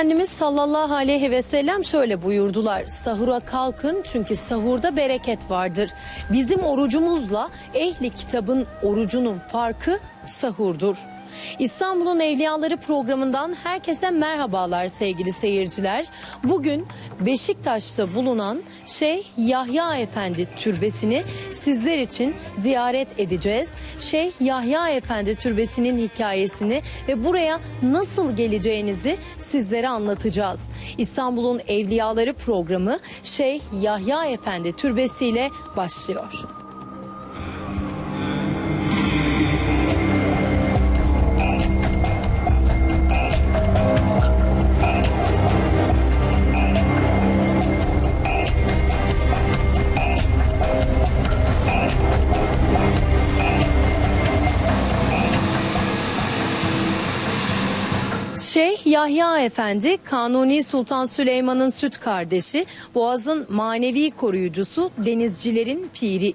Efendimiz sallallahu aleyhi ve sellem şöyle buyurdular. Sahura kalkın çünkü sahurda bereket vardır. Bizim orucumuzla ehli kitabın orucunun farkı sahurdur. İstanbul'un Evliyaları programından herkese merhabalar sevgili seyirciler. Bugün Beşiktaş'ta bulunan Şeyh Yahya Efendi Türbesi'ni sizler için ziyaret edeceğiz. Şeyh Yahya Efendi Türbesi'nin hikayesini ve buraya nasıl geleceğinizi sizlere anlatacağız. İstanbul'un Evliyaları programı Şeyh Yahya Efendi Türbesi ile başlıyor. Yahya Efendi Kanuni Sultan Süleyman'ın süt kardeşi, Boğaz'ın manevi koruyucusu, denizcilerin piri.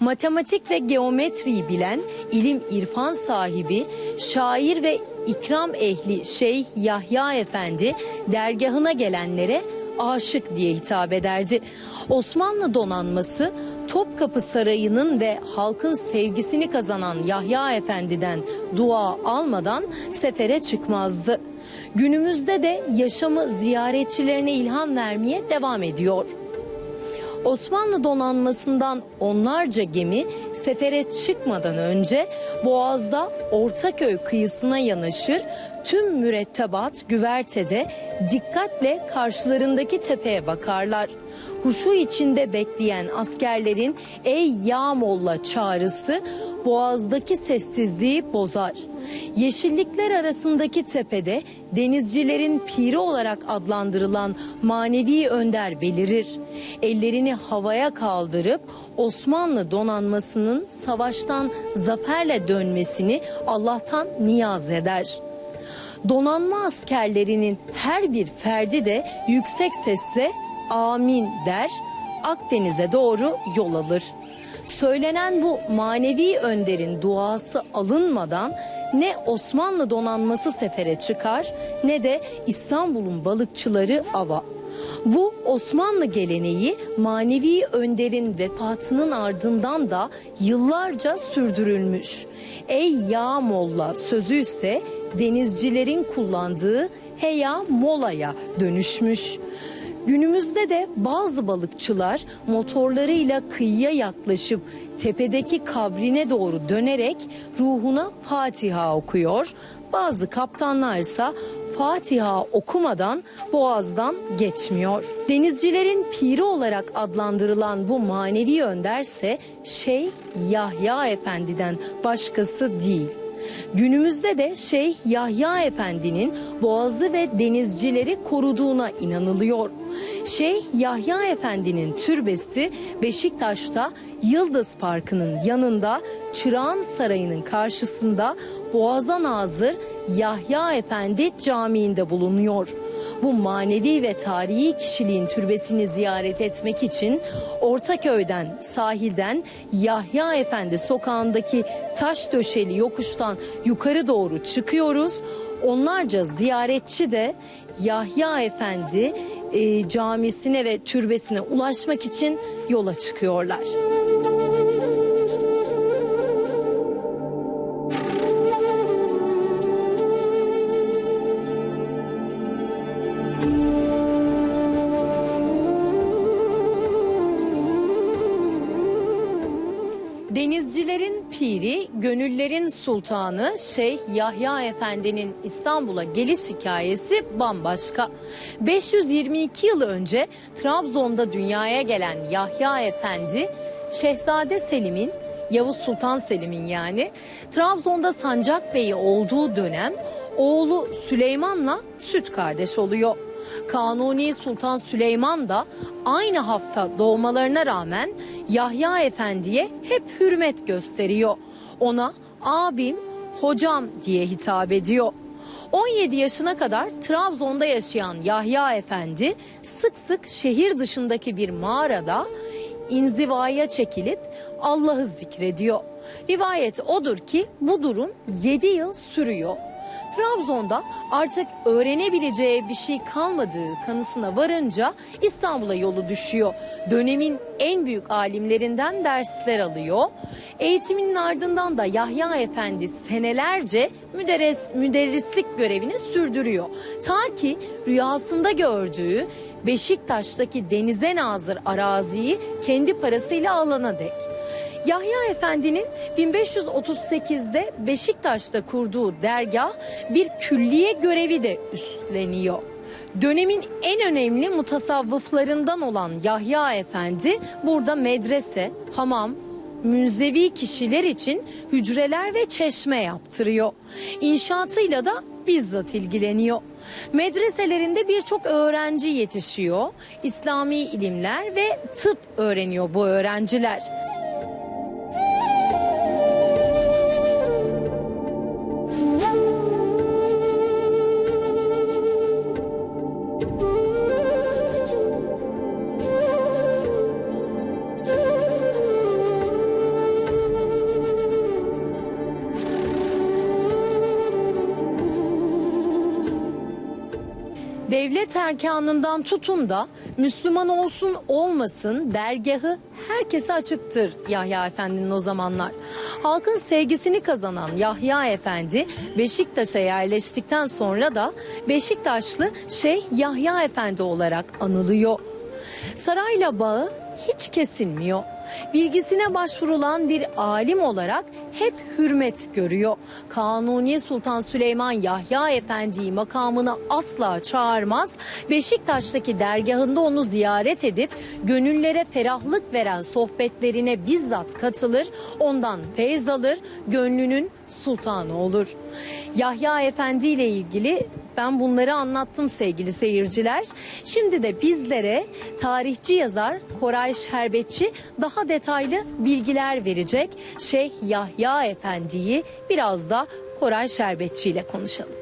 Matematik ve geometriyi bilen, ilim irfan sahibi, şair ve ikram ehli Şeyh Yahya Efendi dergahına gelenlere aşık diye hitap ederdi. Osmanlı donanması Topkapı Sarayı'nın ve halkın sevgisini kazanan Yahya Efendi'den dua almadan sefere çıkmazdı. Günümüzde de yaşamı ziyaretçilerine ilham vermeye devam ediyor. Osmanlı donanmasından onlarca gemi sefere çıkmadan önce Boğaz'da Ortaköy kıyısına yanaşır, tüm mürettebat güvertede dikkatle karşılarındaki tepeye bakarlar. Huşu içinde bekleyen askerlerin ey ya molla çağrısı Boğaz'daki sessizliği bozar. Yeşillikler arasındaki tepede denizcilerin piri olarak adlandırılan manevi önder belirir. Ellerini havaya kaldırıp Osmanlı donanmasının savaştan zaferle dönmesini Allah'tan niyaz eder. Donanma askerlerinin her bir ferdi de yüksek sesle amin der, Akdeniz'e doğru yol alır. Söylenen bu manevi önderin duası alınmadan ne Osmanlı donanması sefere çıkar ne de İstanbul'un balıkçıları ava. Bu Osmanlı geleneği manevi önderin vefatının ardından da yıllarca sürdürülmüş. Ey ya molla sözü ise denizcilerin kullandığı heya molaya dönüşmüş. Günümüzde de bazı balıkçılar motorlarıyla kıyıya yaklaşıp tepedeki kabrine doğru dönerek ruhuna Fatiha okuyor. Bazı kaptanlarsa Fatiha okumadan boğazdan geçmiyor. Denizcilerin piri olarak adlandırılan bu manevi önderse Şeyh Yahya Efendi'den başkası değil. Günümüzde de Şeyh Yahya Efendi'nin boğazı ve denizcileri koruduğuna inanılıyor. Şeyh Yahya Efendi'nin türbesi Beşiktaş'ta Yıldız Parkı'nın yanında Çırağan Sarayı'nın karşısında Boğaza Nazır Yahya Efendi Camii'nde bulunuyor. Bu manevi ve tarihi kişiliğin türbesini ziyaret etmek için Ortaköy'den, sahilden Yahya Efendi sokağındaki taş döşeli yokuştan yukarı doğru çıkıyoruz. Onlarca ziyaretçi de Yahya Efendi e, camisine ve türbesine ulaşmak için yola çıkıyorlar. Denizcilerin piri, gönüllerin sultanı Şeyh Yahya Efendi'nin İstanbul'a geliş hikayesi bambaşka. 522 yıl önce Trabzon'da dünyaya gelen Yahya Efendi, Şehzade Selim'in Yavuz Sultan Selim'in yani Trabzon'da Sancak Bey'i olduğu dönem oğlu Süleyman'la süt kardeş oluyor. Kanuni Sultan Süleyman da aynı hafta doğmalarına rağmen Yahya Efendi'ye hep hürmet gösteriyor. Ona abim, hocam diye hitap ediyor. 17 yaşına kadar Trabzon'da yaşayan Yahya Efendi sık sık şehir dışındaki bir mağarada inzivaya çekilip Allah'ı zikrediyor. Rivayet odur ki bu durum 7 yıl sürüyor. Trabzon'da artık öğrenebileceği bir şey kalmadığı kanısına varınca İstanbul'a yolu düşüyor. Dönemin en büyük alimlerinden dersler alıyor. Eğitiminin ardından da Yahya Efendi senelerce müderris, müderrislik görevini sürdürüyor. Ta ki rüyasında gördüğü Beşiktaş'taki denize nazır araziyi kendi parasıyla alana dek. Yahya Efendi'nin 1538'de Beşiktaş'ta kurduğu dergah bir külliye görevi de üstleniyor. Dönemin en önemli mutasavvıflarından olan Yahya Efendi burada medrese, hamam, münzevi kişiler için hücreler ve çeşme yaptırıyor. İnşaatıyla da bizzat ilgileniyor. Medreselerinde birçok öğrenci yetişiyor. İslami ilimler ve tıp öğreniyor bu öğrenciler. Devlet erkanından tutun da Müslüman olsun olmasın dergahı herkese açıktır Yahya Efendi'nin o zamanlar. Halkın sevgisini kazanan Yahya Efendi Beşiktaş'a yerleştikten sonra da Beşiktaşlı Şeyh Yahya Efendi olarak anılıyor. Sarayla bağı hiç kesilmiyor. Bilgisine başvurulan bir alim olarak hep hürmet görüyor. Kanuni Sultan Süleyman Yahya Efendi'yi makamına asla çağırmaz. Beşiktaş'taki dergahında onu ziyaret edip gönüllere ferahlık veren sohbetlerine bizzat katılır. Ondan feyz alır, gönlünün sultanı olur. Yahya Efendi ile ilgili ben bunları anlattım sevgili seyirciler. Şimdi de bizlere tarihçi yazar Koray Şerbetçi daha detaylı bilgiler verecek. Şeyh Yahya Efendi'yi biraz da Koray Şerbetçi ile konuşalım.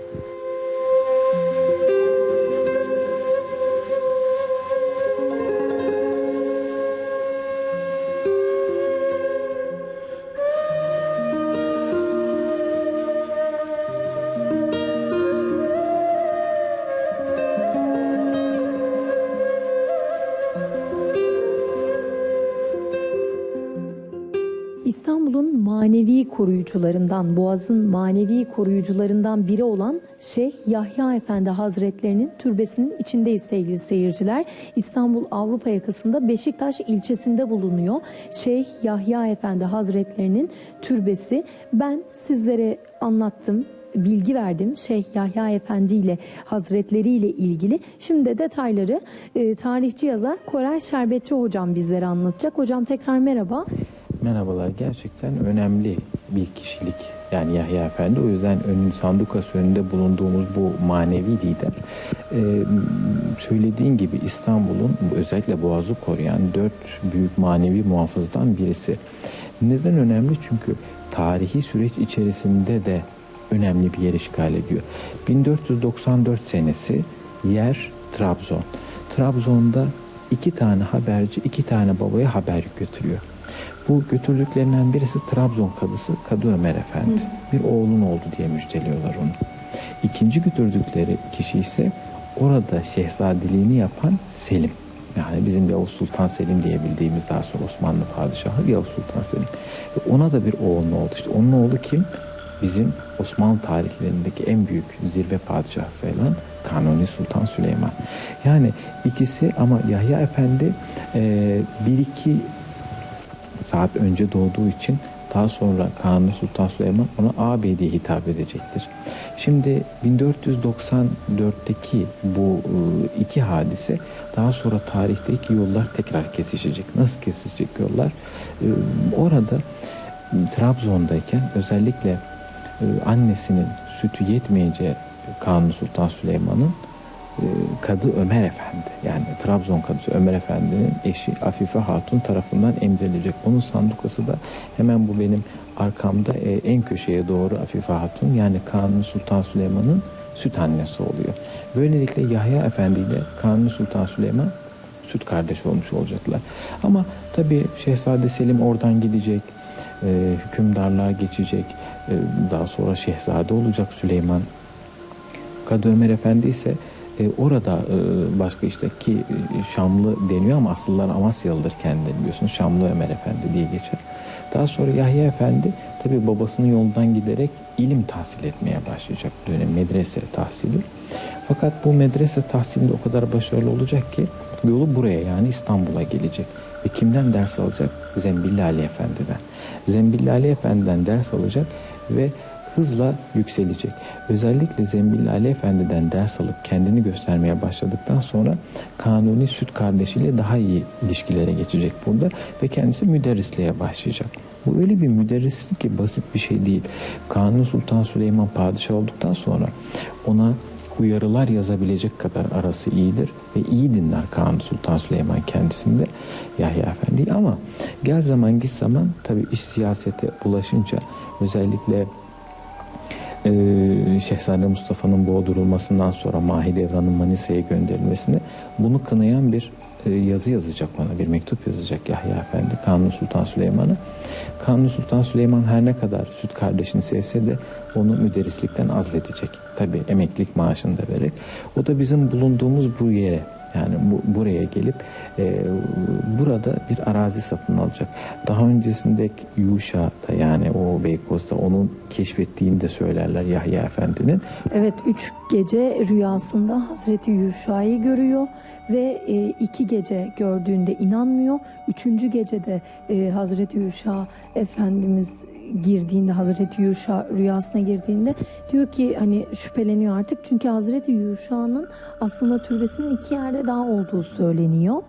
Koruyucularından, Boğaz'ın manevi koruyucularından biri olan Şeyh Yahya Efendi Hazretlerinin türbesinin içindeyiz sevgili seyirciler. İstanbul Avrupa yakasında Beşiktaş ilçesinde bulunuyor. Şeyh Yahya Efendi Hazretlerinin türbesi. Ben sizlere anlattım bilgi verdim Şeyh Yahya Efendi ile Hazretleri ile ilgili. Şimdi de detayları e, tarihçi yazar Koray Şerbetçi hocam bizlere anlatacak. Hocam tekrar merhaba. Merhabalar. Gerçekten önemli bir kişilik. Yani Yahya Efendi. O yüzden önün sandukası önünde bulunduğumuz bu manevi lider. Ee, söylediğin gibi İstanbul'un özellikle Boğaz'ı koruyan dört büyük manevi muhafızdan birisi. Neden önemli? Çünkü tarihi süreç içerisinde de önemli bir yer işgal ediyor. 1494 senesi yer Trabzon. Trabzon'da iki tane haberci iki tane babaya haber götürüyor. Bu götürdüklerinden birisi Trabzon kadısı Kadı Ömer Efendi. Bir oğlun oldu diye müjdeliyorlar onu. İkinci götürdükleri kişi ise orada şehzadeliğini yapan Selim. Yani bizim Yavuz Sultan Selim diye bildiğimiz daha sonra Osmanlı Padişahı Yavuz Sultan Selim. Ve ona da bir oğlun oldu. İşte onun oğlu kim? Bizim Osmanlı tarihlerindeki en büyük zirve padişahı sayılan Kanuni Sultan Süleyman. Yani ikisi ama Yahya Efendi e, bir iki saat önce doğduğu için daha sonra Kanuni Sultan Süleyman ona ağabey diye hitap edecektir. Şimdi 1494'teki bu e, iki hadise daha sonra tarihteki yollar tekrar kesişecek. Nasıl kesişecek yollar? Orada Trabzon'dayken özellikle e, annesinin sütü yetmeyince Kanuni Sultan Süleyman'ın Kadı Ömer Efendi yani Trabzon Kadısı Ömer Efendi'nin eşi Afife Hatun tarafından emzirilecek. Onun sandukası da hemen bu benim arkamda e, en köşeye doğru Afife Hatun yani Kanuni Sultan Süleyman'ın süt annesi oluyor. Böylelikle Yahya Efendi ile Kanuni Sultan Süleyman süt kardeş olmuş olacaklar. Ama tabii Şehzade Selim oradan gidecek, e, hükümdarlığa geçecek, e, daha sonra şehzade olacak Süleyman Kadı Ömer Efendi ise e, orada e, başka işte ki e, Şamlı deniyor ama aslında Amasyalıdır kendileri biliyorsunuz. Şamlı Ömer Efendi diye geçer. Daha sonra Yahya Efendi tabi babasının yoldan giderek ilim tahsil etmeye başlayacak dönem medrese tahsili. Fakat bu medrese tahsilinde o kadar başarılı olacak ki yolu buraya yani İstanbul'a gelecek. Ve kimden ders alacak? Zembilli Ali Efendi'den. Zembilli Ali Efendi'den ders alacak ve hızla yükselecek. Özellikle Zembilli Ali Efendi'den ders alıp kendini göstermeye başladıktan sonra Kanuni süt kardeşiyle daha iyi ilişkilere geçecek burada ve kendisi müderrisliğe başlayacak. Bu öyle bir müderrislik ki basit bir şey değil. Kanuni Sultan Süleyman padişah olduktan sonra ona uyarılar yazabilecek kadar arası iyidir ve iyi dinler Kanuni Sultan Süleyman kendisinde Yahya Efendi ama gel zaman git zaman tabi iş siyasete bulaşınca özellikle ee, Şehzade Mustafa'nın boğdurulmasından sonra Mahidevran'ın Manisa'ya gönderilmesini bunu kınayan bir e, yazı yazacak bana, bir mektup yazacak Yahya Efendi Kanuni Sultan Süleyman'a. Kanuni Sultan Süleyman her ne kadar süt kardeşini sevse de onu müderrislikten azledecek. Tabi emeklilik maaşını da vererek. O da bizim bulunduğumuz bu yere yani bu, buraya gelip e, burada bir arazi satın alacak. Daha öncesinde Yuşa'da yani o Beykoz'da onun keşfettiğini de söylerler Yahya Efendi'nin. Evet üç gece rüyasında Hazreti Yuşa'yı görüyor ve e, iki gece gördüğünde inanmıyor. Üçüncü gecede e, Hazreti Yuşa Efendimiz girdiğinde Hazreti Yuşa rüyasına girdiğinde diyor ki hani şüpheleniyor artık çünkü Hazreti Yuşa'nın aslında türbesinin iki yerde daha olduğu söyleniyor.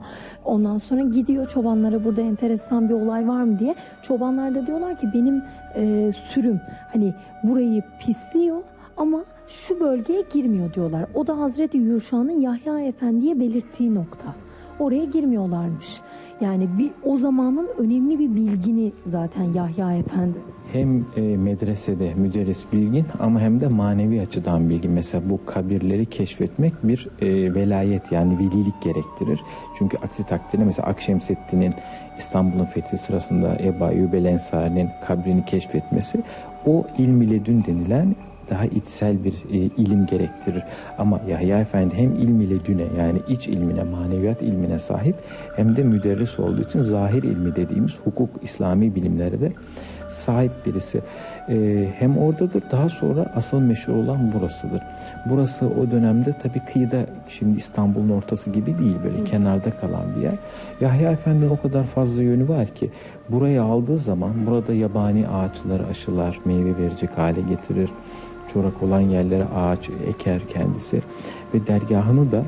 Ondan sonra gidiyor çobanlara burada enteresan bir olay var mı diye. Çobanlar da diyorlar ki benim e, sürüm hani burayı pisliyor ama şu bölgeye girmiyor diyorlar. O da Hazreti Yuşa'nın Yahya Efendi'ye belirttiği nokta. Oraya girmiyorlarmış. Yani bir o zamanın önemli bir bilgini zaten Yahya Efendi. Hem e, medresede müderris bilgin ama hem de manevi açıdan bilgin. Mesela bu kabirleri keşfetmek bir e, velayet yani velilik gerektirir. Çünkü aksi takdirde mesela Akşemseddin'in İstanbul'un fethi sırasında Ebu Eyyub el Ensari'nin kabrini keşfetmesi o ilmi ledün denilen daha içsel bir e, ilim gerektirir. Ama Yahya Efendi hem ilm ile düne yani iç ilmine, maneviyat ilmine sahip hem de müderris olduğu için zahir ilmi dediğimiz hukuk, İslami bilimlere de sahip birisi. E, hem oradadır daha sonra asıl meşhur olan burasıdır. Burası o dönemde tabii kıyıda şimdi İstanbul'un ortası gibi değil böyle Hı. kenarda kalan bir yer. Yahya Efendi'nin o kadar fazla yönü var ki burayı aldığı zaman burada yabani ağaçları aşılar, meyve verecek hale getirir çorak olan yerlere ağaç eker kendisi ve dergahını da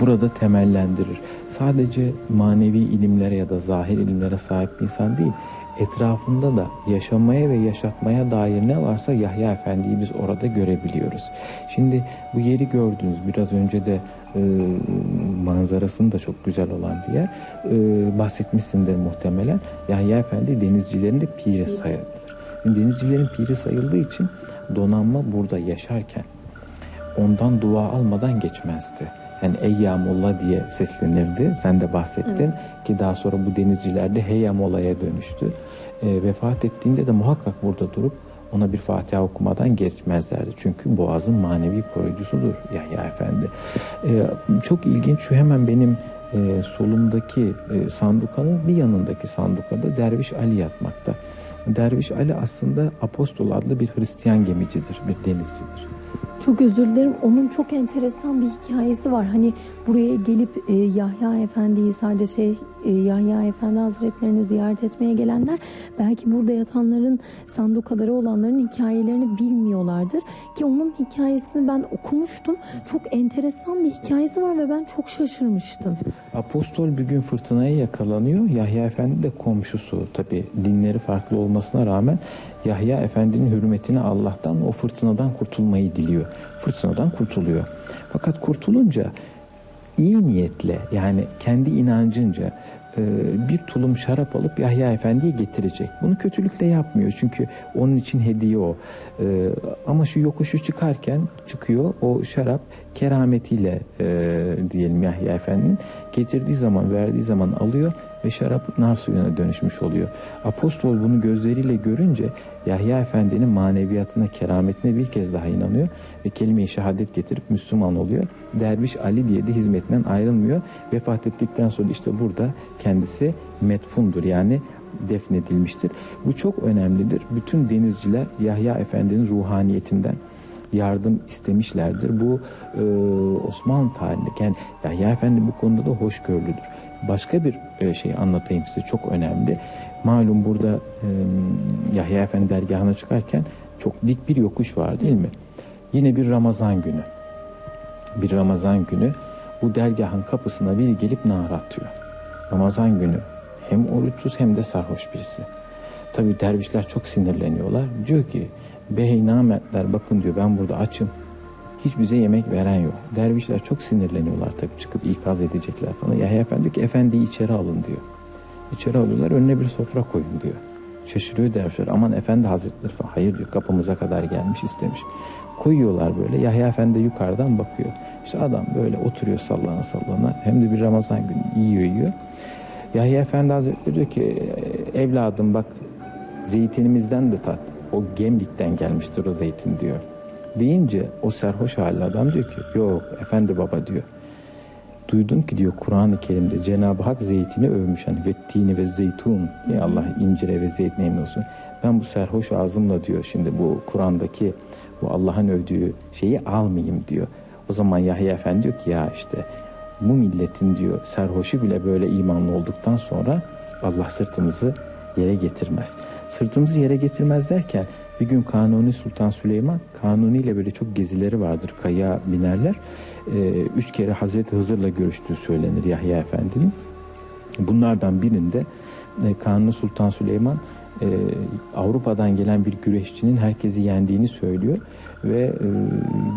burada temellendirir. Sadece manevi ilimlere ya da zahir ilimlere sahip bir insan değil, etrafında da yaşamaya ve yaşatmaya dair ne varsa Yahya Efendi'yi biz orada görebiliyoruz. Şimdi bu yeri gördünüz biraz önce de e, manzarasının da çok güzel olan bir yer. E, bahsetmişsindir muhtemelen. Yahya Efendi denizcilerin de piri sayılır. Denizcilerin piri sayıldığı için donanma burada yaşarken ondan dua almadan geçmezdi. Yani ey ya molla diye seslenirdi. Sen de bahsettin evet. ki daha sonra bu denizciler de hey ya molla'ya dönüştü. E, vefat ettiğinde de muhakkak burada durup ona bir Fatiha okumadan geçmezlerdi. Çünkü boğazın manevi koruyucusudur Yahya Efendi. E, çok ilginç şu hemen benim e, solumdaki e, sandukanın bir yanındaki sandukada Derviş Ali yatmakta. Derviş Ali aslında Apostol adlı bir Hristiyan gemicidir, bir denizcidir. Çok özür dilerim. Onun çok enteresan bir hikayesi var. Hani buraya gelip e, Yahya Efendi'yi sadece şey e, Yahya Efendi Hazretlerini ziyaret etmeye gelenler belki burada yatanların sandukaları olanların hikayelerini bilmiyorlardır. Ki onun hikayesini ben okumuştum. Çok enteresan bir hikayesi var ve ben çok şaşırmıştım. Apostol bir gün fırtınaya yakalanıyor. Yahya Efendi de komşusu. Tabi dinleri farklı olmasına rağmen Yahya Efendi'nin hürmetine Allah'tan o fırtınadan kurtulmayı diliyor. Fırtınadan kurtuluyor. Fakat kurtulunca iyi niyetle yani kendi inancınca e, bir tulum şarap alıp Yahya Efendi'ye getirecek. Bunu kötülükle yapmıyor çünkü onun için hediye o. E, ama şu yokuşu çıkarken çıkıyor o şarap kerametiyle e, diyelim Yahya Efendi'nin getirdiği zaman verdiği zaman alıyor ve şarap nar suyuna dönüşmüş oluyor. Apostol bunu gözleriyle görünce Yahya Efendi'nin maneviyatına, kerametine bir kez daha inanıyor ve kelime-i şehadet getirip Müslüman oluyor. Derviş Ali diye de hizmetinden ayrılmıyor. Vefat ettikten sonra işte burada kendisi metfundur yani defnedilmiştir. Bu çok önemlidir. Bütün denizciler Yahya Efendi'nin ruhaniyetinden yardım istemişlerdir. Bu e, Osmanlı tarihinde yani Yahya Efendi bu konuda da hoşgörülüdür. Başka bir şey anlatayım size çok önemli. Malum burada e, Yahya Efendi dergahına çıkarken çok dik bir yokuş var değil mi? Yine bir Ramazan günü. Bir Ramazan günü bu dergahın kapısına biri gelip nar atıyor. Ramazan günü hem oruçsuz hem de sarhoş birisi. Tabi dervişler çok sinirleniyorlar. Diyor ki bey nametler bakın diyor ben burada açım. Hiç bize yemek veren yok. Dervişler çok sinirleniyorlar tabi çıkıp ikaz edecekler falan. Yahya Efendi ki efendiyi içeri alın diyor. İçeri alıyorlar önüne bir sofra koyun diyor. Şaşırıyor dervişler aman efendi hazretleri falan. Hayır diyor kapımıza kadar gelmiş istemiş. Koyuyorlar böyle Yahya Efendi yukarıdan bakıyor. İşte adam böyle oturuyor sallana sallana. Hem de bir Ramazan günü yiyor yiyor. Yahya Efendi Hazretleri diyor ki evladım bak zeytinimizden de tat. O gemlikten gelmiştir o zeytin diyor. Deyince o serhoş halli adam diyor ki yok efendi baba diyor. Duydum ki diyor Kur'an-ı Kerim'de Cenab-ı Hak zeytini övmüş. Hani vettini ve zeytun. Ya Allah incire ve zeytin olsun. Ben bu serhoş ağzımla diyor şimdi bu Kur'an'daki bu Allah'ın övdüğü şeyi almayayım diyor. O zaman Yahya Efendi diyor ki ya işte bu milletin diyor serhoşu bile böyle imanlı olduktan sonra Allah sırtımızı yere getirmez. Sırtımızı yere getirmez derken bir gün Kanuni Sultan Süleyman Kanuni ile böyle çok gezileri vardır. Kaya binerler. Ee, üç kere Hazreti Hızır'la görüştüğü söylenir Yahya Efendi'nin. Bunlardan birinde e, Kanuni Sultan Süleyman e, Avrupa'dan gelen bir güreşçinin herkesi yendiğini söylüyor ve e,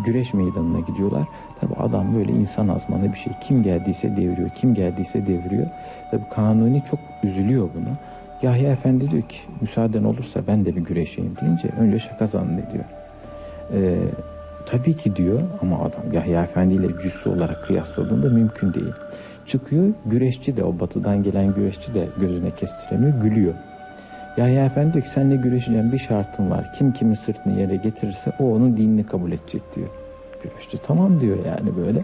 güreş meydanına gidiyorlar. Tabi adam böyle insan azmanı bir şey. Kim geldiyse deviriyor, kim geldiyse deviriyor. Tabi Kanuni çok üzülüyor buna. Yahya Efendi diyor ki müsaaden olursa ben de bir güreşeyim deyince önce şaka zannediyor. Ee, tabii ki diyor ama adam Yahya Efendi ile cüssü olarak kıyasladığında mümkün değil. Çıkıyor güreşçi de o batıdan gelen güreşçi de gözüne kestiremiyor gülüyor. Yahya Efendi diyor ki seninle güreşeceğim bir şartım var. Kim kimin sırtını yere getirirse o onun dinini kabul edecek diyor. Güreşçi tamam diyor yani böyle.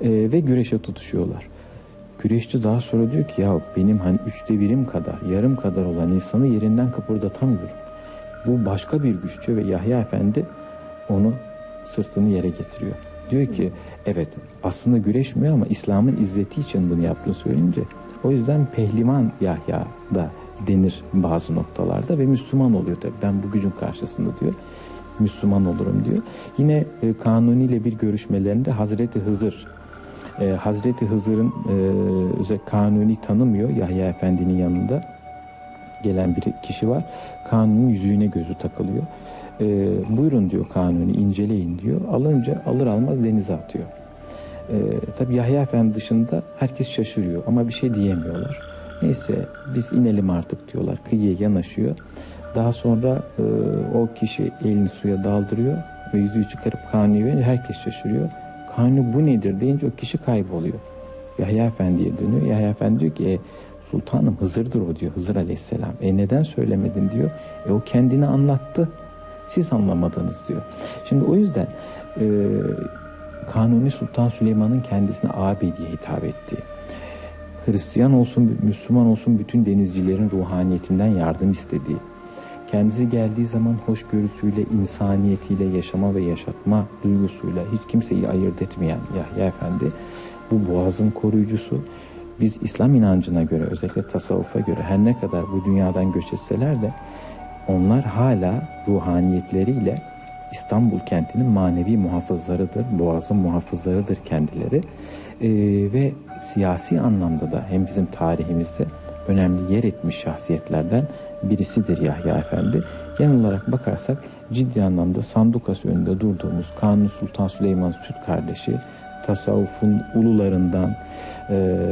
Ee, ve güreşe tutuşuyorlar. Güreşçi daha sonra diyor ki ya benim hani üçte birim kadar, yarım kadar olan insanı yerinden kıpırdatamıyorum. Bu başka bir güç ve Yahya Efendi onu sırtını yere getiriyor. Diyor ki evet aslında güreşmiyor ama İslam'ın izzeti için bunu yaptığını söyleyince o yüzden pehlivan Yahya da denir bazı noktalarda ve Müslüman oluyor tabii. Ben bu gücün karşısında diyor. Müslüman olurum diyor. Yine e, Kanuni ile bir görüşmelerinde Hazreti Hızır e, Hazreti Hızır'ın e, Kanuni tanımıyor Yahya Efendi'nin yanında gelen bir kişi var. Kanun'un yüzüğüne gözü takılıyor. E, buyurun diyor Kanuni inceleyin diyor. Alınca alır almaz denize atıyor. E, tabi Yahya Efendi dışında herkes şaşırıyor ama bir şey diyemiyorlar. Neyse biz inelim artık diyorlar. Kıyıya yanaşıyor. Daha sonra e, o kişi elini suya daldırıyor ve yüzüğü çıkarıp Kanuni'ye verince herkes şaşırıyor. Kanuni bu nedir deyince o kişi kayboluyor. Yahya Efendi'ye dönüyor. Yahya Efendi diyor ki e, sultanım Hızır'dır o diyor. Hızır Aleyhisselam. E neden söylemedin diyor. E o kendini anlattı. Siz anlamadınız diyor. Şimdi o yüzden e, Kanuni Sultan Süleyman'ın kendisine abi diye hitap ettiği. Hristiyan olsun, Müslüman olsun bütün denizcilerin ruhaniyetinden yardım istediği. Kendisi geldiği zaman hoşgörüsüyle, insaniyetiyle, yaşama ve yaşatma duygusuyla hiç kimseyi ayırt etmeyen Yahya Efendi bu boğazın koruyucusu. Biz İslam inancına göre özellikle tasavvufa göre her ne kadar bu dünyadan göç etseler de onlar hala ruhaniyetleriyle İstanbul kentinin manevi muhafızlarıdır, boğazın muhafızlarıdır kendileri. Ee, ve siyasi anlamda da hem bizim tarihimizde önemli yer etmiş şahsiyetlerden birisidir Yahya Efendi. Genel olarak bakarsak ciddi anlamda sandukası önünde durduğumuz Kanuni Sultan Süleyman Süt kardeşi, tasavvufun ulularından e,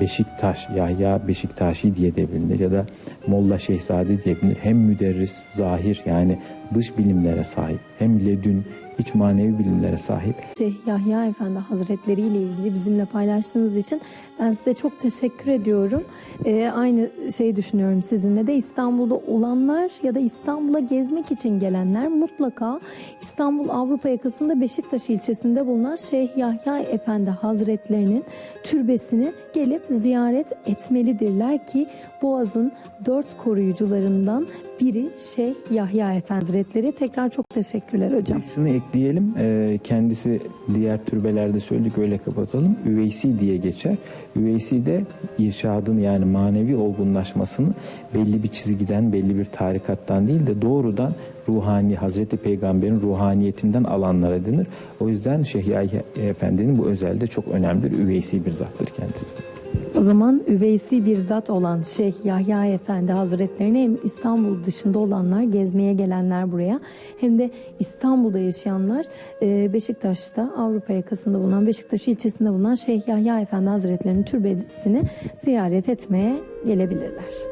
Beşiktaş, Yahya Beşiktaşi diye de bilinir ya da Molla Şehzade diye bilinir. Hem müderris, zahir yani dış bilimlere sahip hem ledün hiç manevi bilimlere sahip. Şeyh Yahya Efendi Hazretleri ile ilgili bizimle paylaştığınız için ben size çok teşekkür ediyorum. Ee, aynı şeyi düşünüyorum sizinle de İstanbul'da olanlar ya da İstanbul'a gezmek için gelenler mutlaka İstanbul Avrupa yakasında Beşiktaş ilçesinde bulunan Şeyh Yahya Efendi Hazretlerinin türbesini gelip ziyaret etmelidirler ki Boğaz'ın dört koruyucularından biri Şeyh Yahya Efendi Hazretleri. Tekrar çok teşekkürler hocam. Şunu ekleyelim, e, kendisi diğer türbelerde söyledik öyle kapatalım. Üveysi diye geçer. Üveysi de irşadın yani manevi olgunlaşmasını belli bir çizgiden, belli bir tarikattan değil de doğrudan ruhani, Hazreti Peygamber'in ruhaniyetinden alanlara denir. O yüzden Şeyh Yahya Efendi'nin bu özelde çok önemli bir üveysi bir zattır kendisi. O zaman üveysi bir zat olan Şeyh Yahya Efendi Hazretlerini hem İstanbul dışında olanlar, gezmeye gelenler buraya hem de İstanbul'da yaşayanlar e, Beşiktaş'ta Avrupa yakasında bulunan Beşiktaş ilçesinde bulunan Şeyh Yahya Efendi Hazretlerinin türbesini ziyaret etmeye gelebilirler.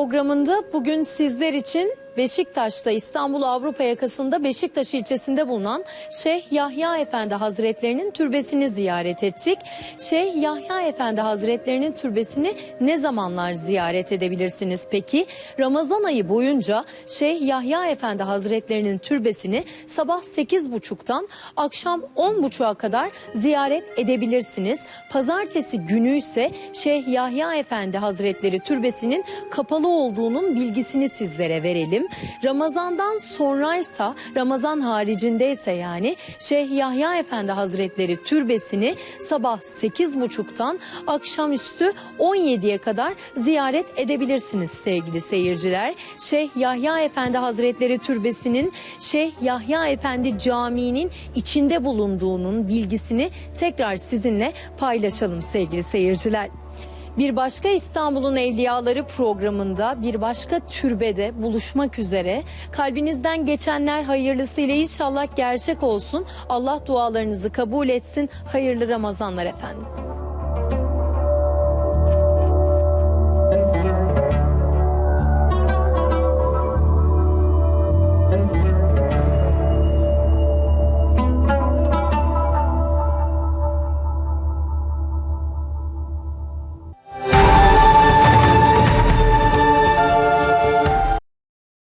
Programında bugün sizler için Beşiktaş'ta İstanbul Avrupa yakasında Beşiktaş ilçesinde bulunan Şeyh Yahya Efendi Hazretlerinin türbesini ziyaret ettik. Şeyh Yahya Efendi Hazretlerinin türbesini ne zamanlar ziyaret edebilirsiniz peki? Ramazan ayı boyunca Şeyh Yahya Efendi Hazretlerinin türbesini sabah 8.30'dan akşam 10.30'a kadar ziyaret edebilirsiniz. Pazartesi günü ise Şeyh Yahya Efendi Hazretleri türbesinin kapalı olduğunun bilgisini sizlere verelim. Ramazandan sonraysa Ramazan haricindeyse yani Şeyh Yahya Efendi Hazretleri türbesini sabah 8.30'dan akşamüstü 17'ye kadar ziyaret edebilirsiniz sevgili seyirciler. Şeyh Yahya Efendi Hazretleri türbesinin Şeyh Yahya Efendi Camii'nin içinde bulunduğunun bilgisini tekrar sizinle paylaşalım sevgili seyirciler. Bir başka İstanbul'un Evliyaları programında bir başka türbede buluşmak üzere. Kalbinizden geçenler hayırlısıyla inşallah gerçek olsun. Allah dualarınızı kabul etsin. Hayırlı Ramazanlar efendim.